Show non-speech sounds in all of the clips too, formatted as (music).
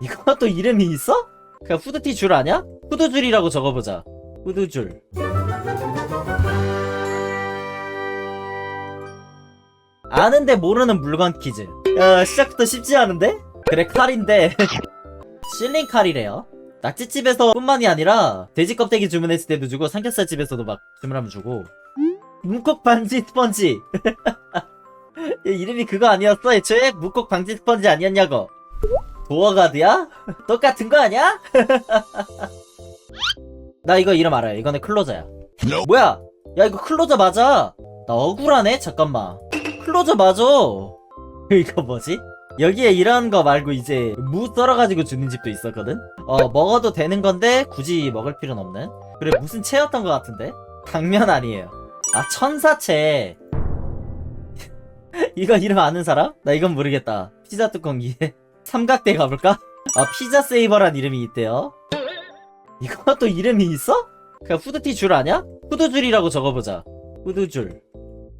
이것도 이름이 있어? 그냥 후드티 줄 아냐? 후드줄이라고 적어보자. 후드줄. 아는데 모르는 물건 퀴즈. 야, 시작부터 쉽지 않은데? 그래, 칼인데. (laughs) 실링 칼이래요. 낙지집에서 뿐만이 아니라 돼지 껍데기 주문했을 때도 주고 삼겹살 집에서도 막 주문하면 주고 문콕 반지 스펀지 (laughs) 얘 이름이 그거 아니었어 애초에 문콕 반지 스펀지 아니었냐고 도어가드야? 똑같은 거 아니야? (laughs) 나 이거 이름 알아요. 이거는 클로저야. 뭐야? 야 이거 클로저 맞아. 나 억울하네. 잠깐만. 클로저 맞아. (laughs) 이거 뭐지? 여기에 이런 거 말고 이제 무 썰어가지고 주는 집도 있었거든? 어 먹어도 되는 건데 굳이 먹을 필요는 없는? 그래 무슨 채였던 것 같은데? 당면 아니에요. 아 천사채. (laughs) 이거 이름 아는 사람? 나 이건 모르겠다. 피자 뚜껑기에 삼각대 가볼까? 아 피자 세이버란 이름이 있대요 이것도 이름이 있어? 그냥 후드티 줄 아냐? 후드줄이라고 적어보자 후드줄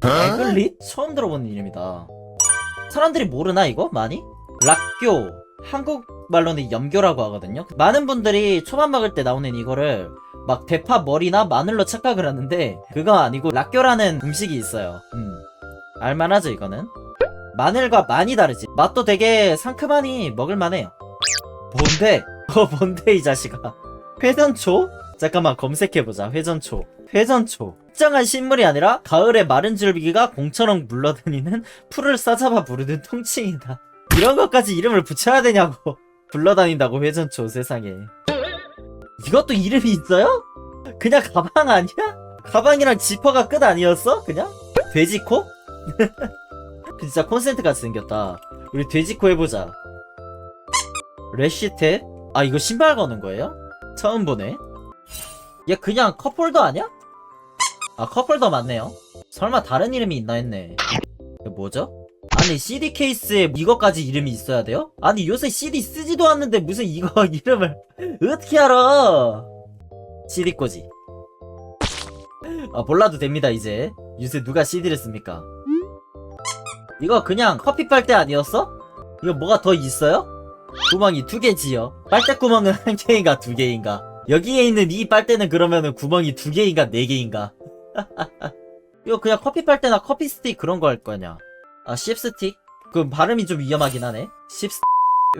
에글릿? 처음 들어보는 이름이다 사람들이 모르나 이거? 많이? 락교 한국말로는 염교라고 하거든요 많은 분들이 초밥 먹을 때 나오는 이거를 막 대파 머리나 마늘로 착각을 하는데 그거 아니고 락교라는 음식이 있어요 음 알만하죠 이거는 마늘과 많이 다르지 맛도 되게 상큼하니 먹을만해요 뭔데? (laughs) 어 뭔데 이 자식아 회전초? 잠깐만 검색해보자 회전초 회전초 특정한 식물이 아니라 가을에 마른 줄기가 공처럼 물러다니는 풀을 싸잡아 부르는 통칭이다 이런 것까지 이름을 붙여야 되냐고 (laughs) 불러다닌다고 회전초 세상에 이것도 이름이 있어요? 그냥 가방 아니야? 가방이랑 지퍼가 끝 아니었어? 그냥? 돼지코? (laughs) 진짜 콘센트 같이 생겼다 우리 돼지코 해보자 레시테? 아 이거 신발 거는 거예요? 처음 보네 얘 그냥 컵홀더 아니야? 아 컵홀더 맞네요 설마 다른 이름이 있나 했네 뭐죠? 아니 CD 케이스에 이거까지 이름이 있어야 돼요? 아니 요새 CD 쓰지도 않는데 무슨 이거 (laughs) 이름을 어떻게 알아 CD 꽂이 아 몰라도 됩니다 이제 요새 누가 CD를 씁니까 이거 그냥 커피 빨대 아니었어? 이거 뭐가 더 있어요? 구멍이 두 개지요. 빨대 구멍은 (laughs) 한 개인가 두 개인가? 여기에 있는 이 빨대는 그러면은 구멍이 두 개인가 네 개인가? (laughs) 이거 그냥 커피 빨대나 커피 스틱 그런 거 할 거냐? 아 씹스틱? 그 발음이 좀 위험하긴 하네. 씹스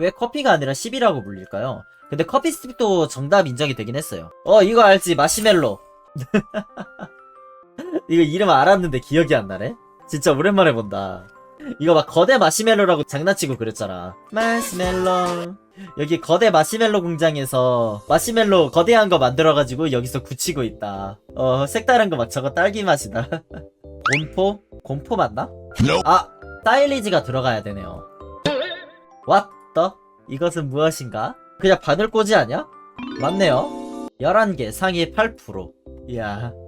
왜 커피가 아니라 씹이라고 불릴까요? 근데 커피 스틱도 정답 인정이 되긴 했어요. 어 이거 알지? 마시멜로. (laughs) 이거 이름 알았는데 기억이 안 나네? 진짜 오랜만에 본다 이거 막 거대 마시멜로라고 장난치고 그랬잖아 마시멜로 여기 거대 마시멜로 공장에서 마시멜로 거대한 거 만들어가지고 여기서 굳히고 있다 어 색다른 거 막 저거 딸기 맛이다 (laughs) 곰포? 곰포 맞나? 아 사일리지가 들어가야 되네요 What the? 이것은 무엇인가? 그냥 바늘꽂이 아니야? 맞네요 11개 상위 8% 이야 (laughs)